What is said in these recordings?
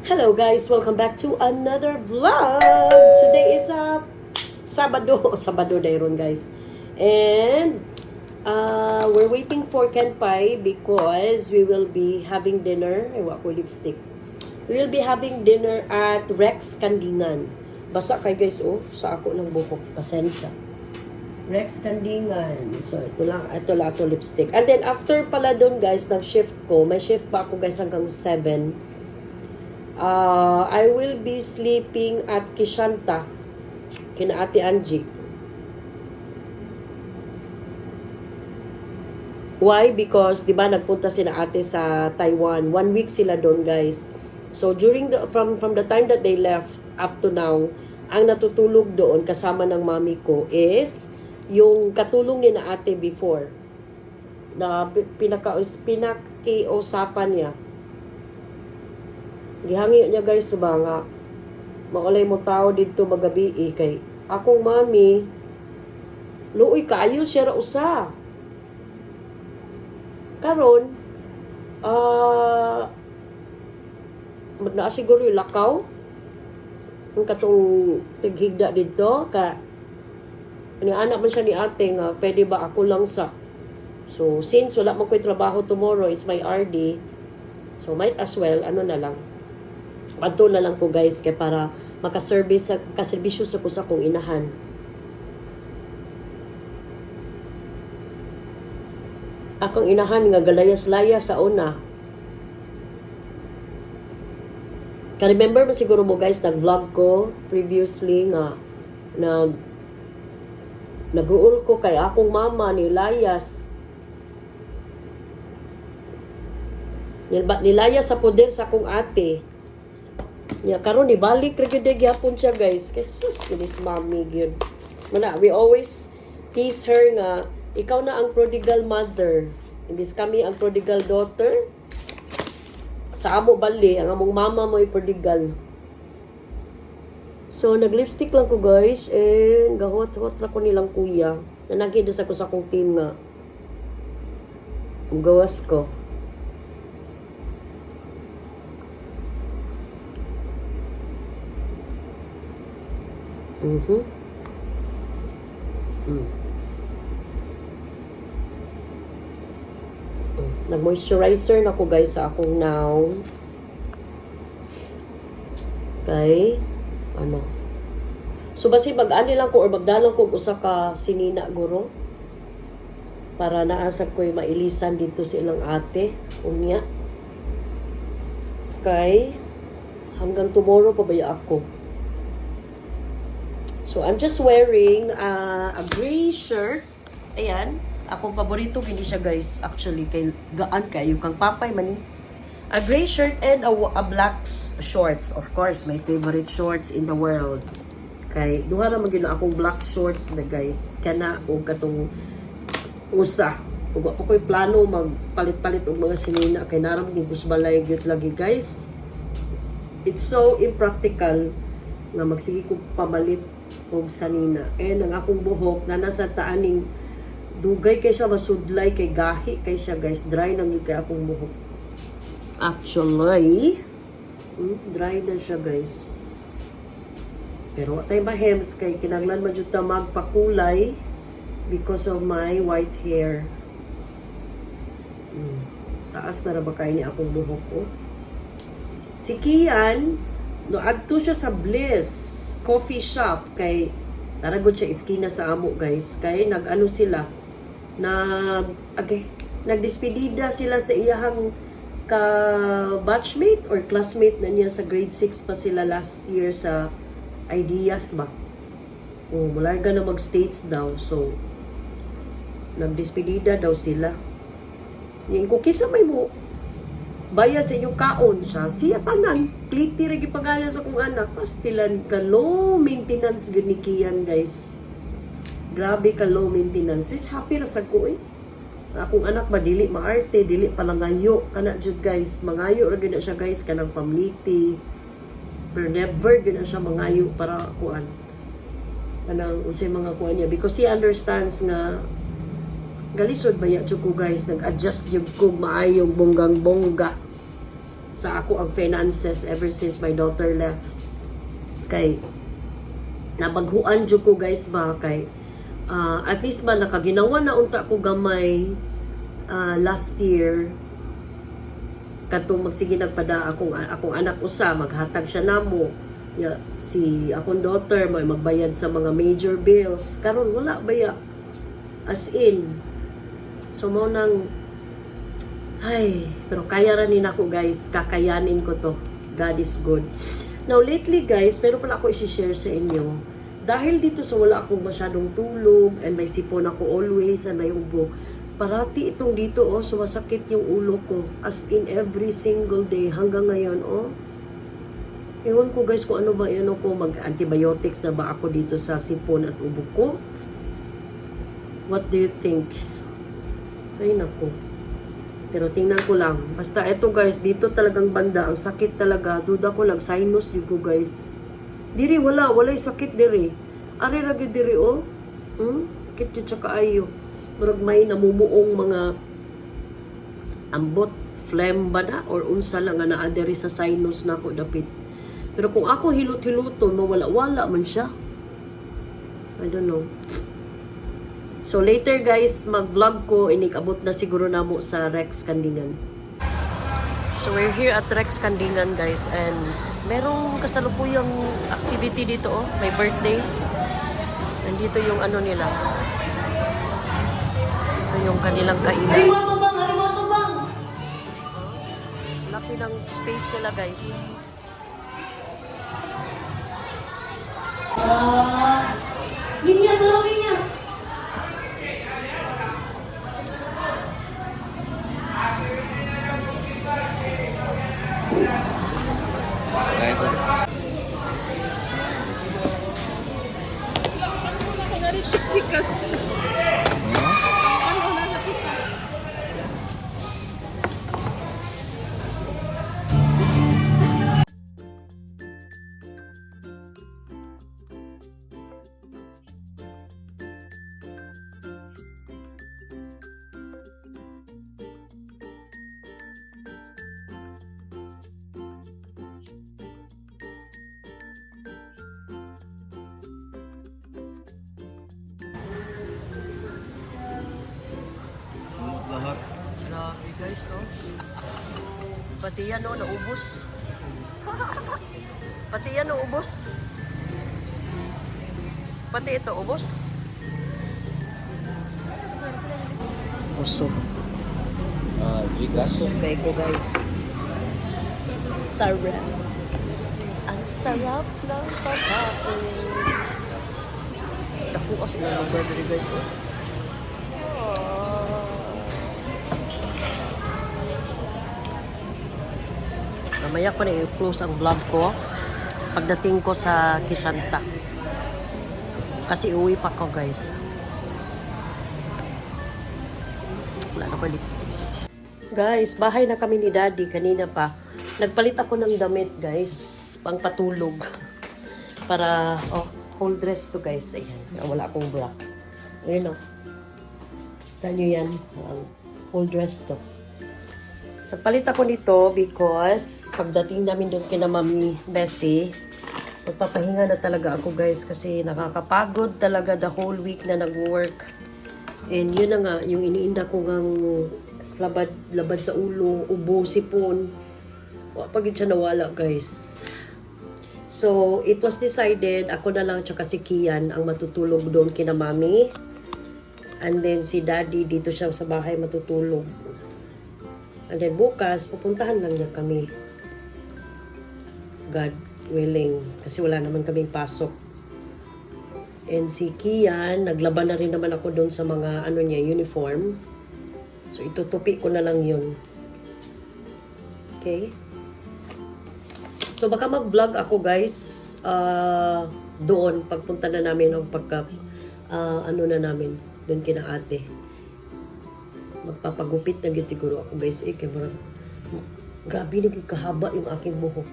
Hello guys, welcome back to another vlog. Today is a Sabado, Sabado dayron guys. And uh, we're waiting for Ken because we will be having dinner. Ay, ko lipstick. We will be having dinner at Rex Kandingan. Basa kay guys oh, sa ako ng buhok. Pasensya. Rex Kandingan. So, ito lang, ito lang ito lipstick. And then, after pala doon, guys, ng shift ko, may shift pa ako, guys, hanggang 7. Uh, I will be sleeping at Kishanta, kina Ate Angie. Why? Because, di ba, nagpunta sila ate sa Taiwan. One week sila doon, guys. So, during the, from, from the time that they left up to now, ang natutulog doon kasama ng mami ko is yung katulong ni na ate before na pi- pinaka pinakiusapan niya gihangi niya guys ba nga maulay mo tao dito magabi eh, kay akong mami. Luoy kaayo siya ra usa. Karon ah uh, na siguro yung lakaw. Ang katong tighigda dito ka ni anak man siya ni ate nga pwede ba ako lang sa? So since wala man ko'y trabaho tomorrow it's my RD so might as well ano na lang Adto na lang ko guys kay para makaservice sa kaserbisyo sa ko sa kong inahan. Akong inahan nga galayas-layas sa una. Ka-remember mo siguro mo guys, nag-vlog ko previously nga nag nag-uul ko kay akong mama ni Layas. Nilayas sa poder sa akong ate. Nya karon ni balik ra gyud gyapon siya guys. Kay sus kinis mommy gyud. Wala, we always tease her nga ikaw na ang prodigal mother. Imbis kami ang prodigal daughter. Sa amo bali, ang among mama mo prodigal. So, nag-lipstick lang ko guys. And gahot-hot ra ko nilang kuya. Nanagid sa ko sa akong team nga. Ang gawas ko. Mhm. Mm. Mm. Nag-moisturizer na ko guys sa akong now. Okay. Ano? So basi mag-ani lang ko or magdalang ko usa ka sinina guro para naasag ko mailisan dito sa ilang ate unya. Okay. Hanggang tomorrow pa ba ya ako? So, I'm just wearing uh, a gray shirt. Ayan. Akong paborito, hindi siya guys. Actually, kay gaan kayo. Kang papay man. A gray shirt and a, a black shorts. Of course, my favorite shorts in the world. Kay, duha na magino akong black shorts na guys. Kana o katong usa. Ug ako ko'y plano magpalit-palit og mga sinina kay naram gyud kusbalay gyud lagi guys. It's so impractical nga magsige ko pamalit og sanina. And ang akong buhok na nasa taaning dugay kay siya masudlay kay gahi kay siya guys dry nang gyud kay akong buhok. Actually, mm, dry na siya guys. Pero tay mahems kay kinanglan man jud ta magpakulay because of my white hair. Mm. Taas na ra ba kay ni akong buhok oh? Si Kian, no adto siya sa Bliss coffee shop kay naragod siya iskina sa amo guys. Kay nag-ano sila nag okay, nagdespedida sila sa iyahang ka batchmate or classmate na niya sa grade 6 pa sila last year sa ideas ba? O mularga na mag-states daw so nagdespedida daw sila. Yung kukisa may mo bayad sa inyong kaon siya. Siya tanan. Kliti rin ipagaya sa kong anak. Pastilan ka low maintenance gud ni guys. Grabe ka low maintenance. Which happy ra sa ko eh. Akong anak ba dili maarte, dili palangayo kana jud guys. Mangayo ra gyud na siya guys kanang pamliti. Pero never gyud na siya mangayo para kuan. Kanang unsay mga kuan niya because he understands nga galisod ba ya ko guys? Nag-adjust yung ko maayong bonggang bongga sa ako ang finances ever since my daughter left. Kay nabaghuan jud ko guys ba? Kay ah, at least ba nakaginawa na unta ko gamay ah, last year. Katong magsige nagpada akong akong anak usa maghatag siya namo. Ya, si akong daughter may magbayad sa mga major bills. Karon wala baya as in so mo nang ay pero kaya ra ni nako guys. Kakayanin ko to. God is good. Now lately guys pero pala ako i-share sa inyo. Dahil dito sa wala akong masyadong tulog and may sipon ako always and may ubo parati itong dito oh sumasakit yung ulo ko. As in every single day hanggang ngayon oh. Ewan ko guys kung ano ba ano ko mag-antibiotics na ba ako dito sa sipon at ubo ko. What do you think? Ay nako. Pero tingnan ko lang. Basta eto guys, dito talagang banda. Ang sakit talaga. Duda ko lang, sinus dito guys. Diri, wala. Walay sakit diri. Ari lagi diri oh. Hmm? Sakit yun tsaka ayo. Murag may namumuong mga ambot, phlegm ba na? Or unsa lang nga naa diri sa sinus na ako dapit. Pero kung ako hilot-hiluton, mawala-wala man siya. I don't know. So later guys, mag-vlog ko, inikabot na siguro namo sa Rex Kandingan. So we're here at Rex Kandingan guys and merong kasalukuyang activity dito oh, may birthday. Nandito yung ano nila. Ito yung kanilang kainan. Harimoto bang, harimoto bang. Laki ng space nila guys. Ah, linya dulu linya. Kaya ko. Pati yan, oh, naubos. Pati yan, naubos. Pati ito, ubos. Busog. Ah, Gcash. Busog kayo ko, guys. Sarap. Ang sarap ng pagkain. Naku, as mo lang burger, guys, oh. Mamaya ko na i-close ang vlog ko pagdating ko sa Kishanta. Kasi uwi pa ko guys. Wala na ko lipstick. Guys, bahay na kami ni Daddy kanina pa. Nagpalit ako ng damit guys. Pang patulog. Para, oh, whole dress to guys. Ayan, wala akong bra. Ayan o. Tignan nyo yan. Ang whole dress to. Nagpalit ako nito because pagdating namin doon kina Mami Bessie, magpapahinga na talaga ako guys kasi nakakapagod talaga the whole week na nag-work. And yun na nga, yung iniinda ko ngang labad, labad sa ulo, ubo, sipon. Wa pagid siya nawala guys. So, it was decided, ako na lang tsaka si Kian ang matutulog doon kina Mami. And then si Daddy dito siya sa bahay matutulog. And then bukas, pupuntahan lang niya kami. God willing. Kasi wala naman kaming pasok. And si Kian, naglaban na rin naman ako doon sa mga ano niya, uniform. So itutupi ko na lang yun. Okay? So baka mag-vlog ako guys ah, doon pagpunta na namin o pagka ah, ano na namin doon kina ate magpapagupit na gid siguro ako guys eh kay murag grabe gid kahaba yung aking buhok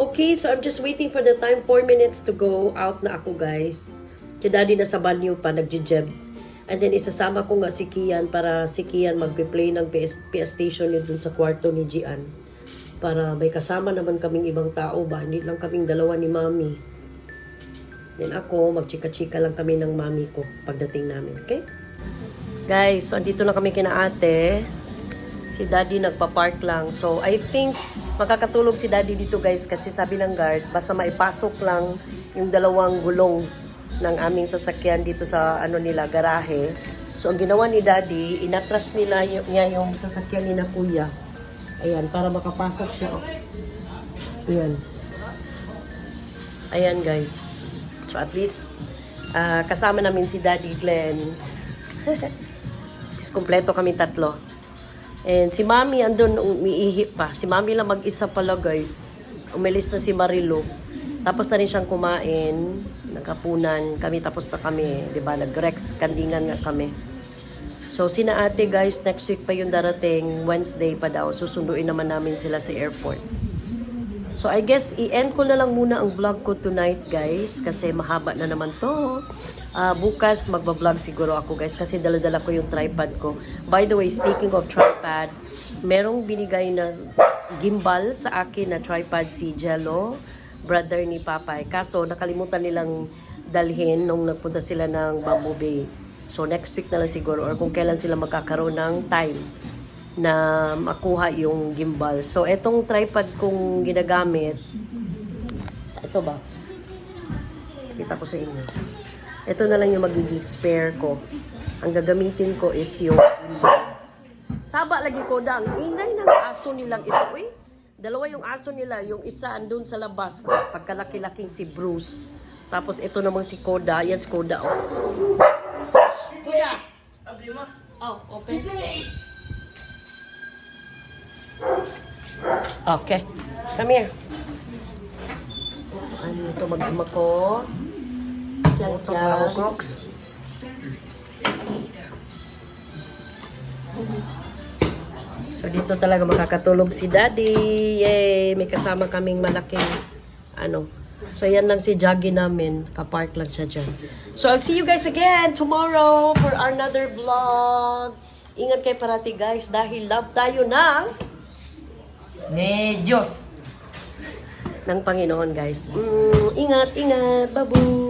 okay so I'm just waiting for the time 4 minutes to go out na ako guys si daddy na sa banyo pa nagji-jebs and then isasama ko nga si Kian para si Kian magpe-play ng PS, PS station yun dun sa kwarto ni Gian Para may kasama naman kaming ibang tao ba? Hindi lang kaming dalawa ni mami. Then ako, magchika-chika lang kami ng mami ko pagdating namin. Okay? Guys, so andito na kami kina ate. Si daddy nagpa-park lang. So, I think makakatulog si daddy dito guys kasi sabi ng guard, basta maipasok lang yung dalawang gulong ng aming sasakyan dito sa ano nila, garahe. So, ang ginawa ni daddy, inatras nila y- niya yung sasakyan ni na kuya. Ayan, para makapasok siya. Ayan. Ayan guys. So, at least, ah, kasama namin si Daddy Glenn. Just kompleto kami tatlo. And si Mami andun umiihi pa. Si Mami lang mag-isa pala guys. Umalis na si Marilo. Tapos na rin siyang kumain. Nagkapunan. Kami tapos na kami. 'di ba Nag-rex. Kandingan nga kami. So, sina ate guys, next week pa yung darating. Wednesday pa daw. Susunduin naman namin sila sa airport. So, I guess, i-end ko na lang muna ang vlog ko tonight, guys. Kasi mahaba na naman to. Ah, bukas, magba-vlog siguro ako, guys. Kasi dala-dala ko yung tripod ko. By the way, speaking of tripod, merong binigay na gimbal sa akin na tripod si Jello, brother ni Papay. Kaso, nakalimutan nilang dalhin nung nagpunta sila ng Bamboo Bay. So, next week na lang siguro or kung kailan sila magkakaroon ng time na makuha yung gimbal. So, etong tripod kong ginagamit, ito ba? Kita ko sa inyo. Ito na lang yung magiging spare ko. Ang gagamitin ko is yung gimbal. Saba lagi ko da, ang ingay ng aso nilang ito. Eh, dalawa yung aso nila. Yung isa andun sa labas, pagkalaki-laking si Bruce. Tapos ito namang si Koda. Yan si Koda, oh. Koda! Abri mo. Oh, okay. Okay. Come here. So, ano ito mag-ima ko? Yan, yan. Crocs. So, dito talaga makakatulog si Daddy. Yay! May kasama kaming malaking, ano. So, yan lang si Jaggy namin. Kapark lang siya dyan. So, I'll see you guys again tomorrow for another vlog. Ingat kayo parati guys dahil love tayo ng Ni Diyos. ng Panginoon guys. Mm, ingat, ingat. Babu!